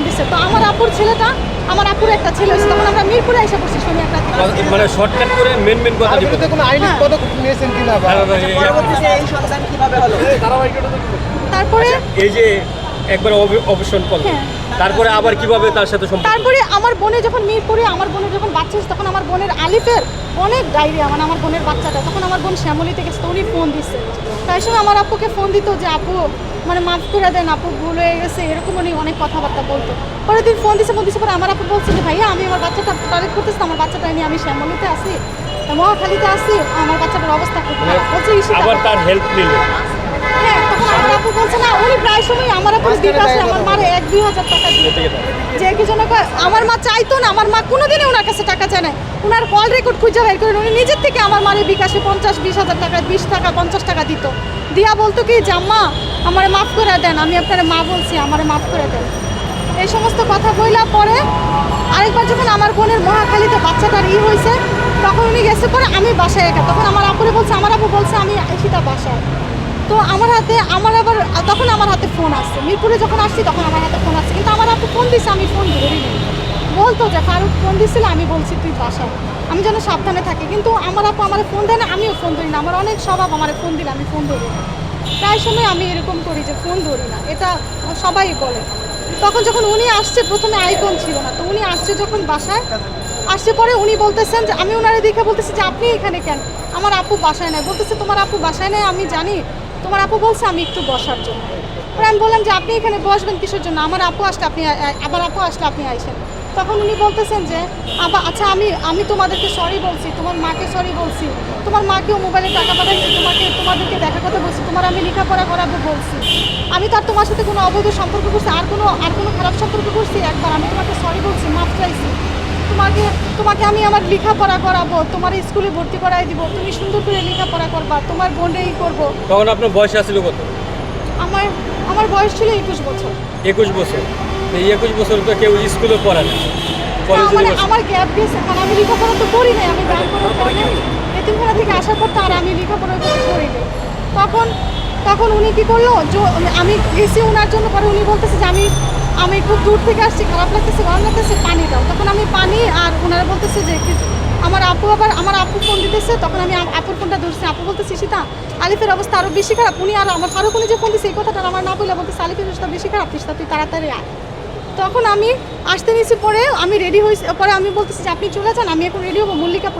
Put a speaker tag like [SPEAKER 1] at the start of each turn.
[SPEAKER 1] Phone দিছে। তো আমার আপুর ছেলেটা আমার আপুর একটা ছেলে হয়েছে। তখন আমরা মিরপুরে এসে পড়ছি শনি একটা
[SPEAKER 2] মানে শর্টকাট করে মেন মেন কথা
[SPEAKER 3] বিরুদ্ধে কোনো আইনি
[SPEAKER 1] হ্যাঁ।
[SPEAKER 3] পদক্ষেপ নিয়েছেন কিনা বা
[SPEAKER 4] পরবর্তীতে এই সন্ধান কীভাবে হলো?
[SPEAKER 1] তারপরে
[SPEAKER 2] এই যে একবার অব- অবসান করল
[SPEAKER 1] হ্যাঁ।
[SPEAKER 2] তারপরে আবার কীভাবে তার সাথে সম্পর্ক?
[SPEAKER 1] তারপরে আমার বোনে যখন মিরপুরে আমার বোনের যখন বাচ্চা তখন আমার বোনের আলিফের অনেক ডায়রিয়া মানে আমার বোনের বাচ্চাটা। তখন আমার বোন শ্যামলিতে গেছে তো উনি ফোন দিচ্ছে তাই সময় আমার আপুকে ফোন দিত যে আপু মানে মাফ করে দেন আপু ভুল হয়ে গেছে এরকম উনি অনেক কথাবার্তা বলতো। পরের দিন ফোন দিছে ফোন দিছে পরে আমার আপু বলছে যে ভাইয়া আমি আমার বাচ্চাটা তারিখ করতেছি আমার বাচ্চাটা নিয়ে আমি শ্যামলিতে আসি মহাখালীতে আসি আমার বাচ্চাটার অবস্থা খুব খারাপ। বলছে
[SPEAKER 2] আবার তার হেল্প নিল?
[SPEAKER 1] হ্যাঁ তখন আমার আপু বলছে না উনি প্রায় সময় আমার আপু বিকাশে আমার মারে এক দুই হাজার টাকা দিয়ে যে কি জন্য কয়, আমার মা চাইতো না আমার মা কোনোদিনই ওনার কাছে টাকা চায় না ওনার কল রেকর্ড খুঁজে বের করেন উনি নিজের থেকে আমার মারে বিকাশে পঞ্চাশ বিশ হাজার টাকা বিশ টাকা পঞ্চাশ টাকা দিত। দিয়া বলতো কি যে আম্মা আমারে মাফ করে দেন আমি আপনার মা বলছি আমারে মাফ করে দেন। এই সমস্ত কথা বইলা পরে আরেকবার যখন আমার বোনের মহাখালীতে বাচ্চাটার ই হয়েছে তখন উনি গেছে পরে আমি বাসায় একা। তখন আমার আপুরে বলছে আমার আপু বলছে আমি সীতা বাসায়। তো আমার হাতে, আমার আবার, তখন আমার হাতে ফোন আসছে। মিরপুরে যখন আসছি, তখন আমার হাতে ফোন আসছে। কিন্তু আমার আপু ফোন দিছে, আমি ফোন ধরিনি। বলতো যে, ফারুক ফোন দিছিল? আমি বলছি, তুই বাসায় আমি যেন সাবধানে থাকি। কিন্তু আমার আপু আমার ফোন দেয় না, আমিও ফোন ধরি না। আমার অনেক স্বভাব আমার ফোন দিলে আমি ফোন ধরি না। প্রায় সময় আমি এরকম করি যে ফোন ধরি না। এটা সবাই বলে। তখন যখন উনি আসছে, প্রথমে আইকন ছিল না। তো উনি আসছে যখন বাসায়, আসছে পরে উনি বলতেছেন যে, আমি ওনারে দেখে বলতেছি যে, আপনি এখানে কেন? আমার আপু বাসায় নাই। বলতেছে, তোমার আপু বাসায় নাই? আমি জানি তোমার আপু বলছে আমি একটু বসার জন্য। আমি বললাম যে, আপনি এখানে বসবেন কিসের জন্য? আমার আপু আসলে আপনি আমার আপু আসলে আপনি আইসেন। তখন উনি বলতেছেন যে আবার আচ্ছা আমি আমি তোমাদেরকে সরি বলছি, তোমার মাকে সরি বলছি। তোমার মাকেও মোবাইলে টাকা পাঠাইছি, তোমাকে, তোমাদেরকে দেখা কথা বলছি, তোমার আমি লেখাপড়া করাবো বলছি। আমি তো আর তোমার সাথে কোনো অবৈধ সম্পর্ক করছি, আর কোনো আর কোনো খারাপ সম্পর্ক করছি? একবার আমি তোমাকে সরি বলছি, মাফ চাইছি। তোমাকে তোমাকে আমি আমার লেখাপড়া করাবো তোমার স্কুলে ভর্তি করাই দিব তুমি সুন্দর করে লেখাপড়া করবা তোমার বোনেই করব।
[SPEAKER 2] তখন আপনার বয়স আসছিল কত?
[SPEAKER 1] আমার আমার বয়স ছিল একুশ বছর।
[SPEAKER 2] একুশ বছর। এই একুশ বছর তো কেউ স্কুলে পড়ে না।
[SPEAKER 1] না, মানে আমার গ্যাপ গেছে কারণ আমি লেখাপড়া তো করি নাই আমি গান করার কারণে এতিমখানা থেকে আসার পর তো আর আমি লেখাপড়া করতে করি তখন তখন উনি কি করল আমি গেছি ওনার জন্য পরে উনি বলতেছে যে আমি আমি খুব দূর থেকে আসছি, খারাপ লাগতেছে, ভালো লাগতেছে, পানি দাও। তখন আমি পানি আর ওনারা বলতেছে যে আমার আপু আবার, আমার আপু ফোন দিতেছে, তখন আমি আপুর ফোনটা ধরছি। আপু বলতেছি সীতা আলিফের অবস্থা আরও বেশি খারাপ। উনি আর আমার ফারুক যে ফোন দিচ্ছে এই কথাটা আমার না বলে বলতেছে, আলিফের অবস্থা বেশি খারাপ তিস্তা তুই তাড়াতাড়ি আয়। তখন আমি আসতে নিয়েছি পরে আমি রেডি হয়েছি পরে আমি বলতেছি যে, আপনি চলে যান, আমি এখন রেডি হব মল্লিকা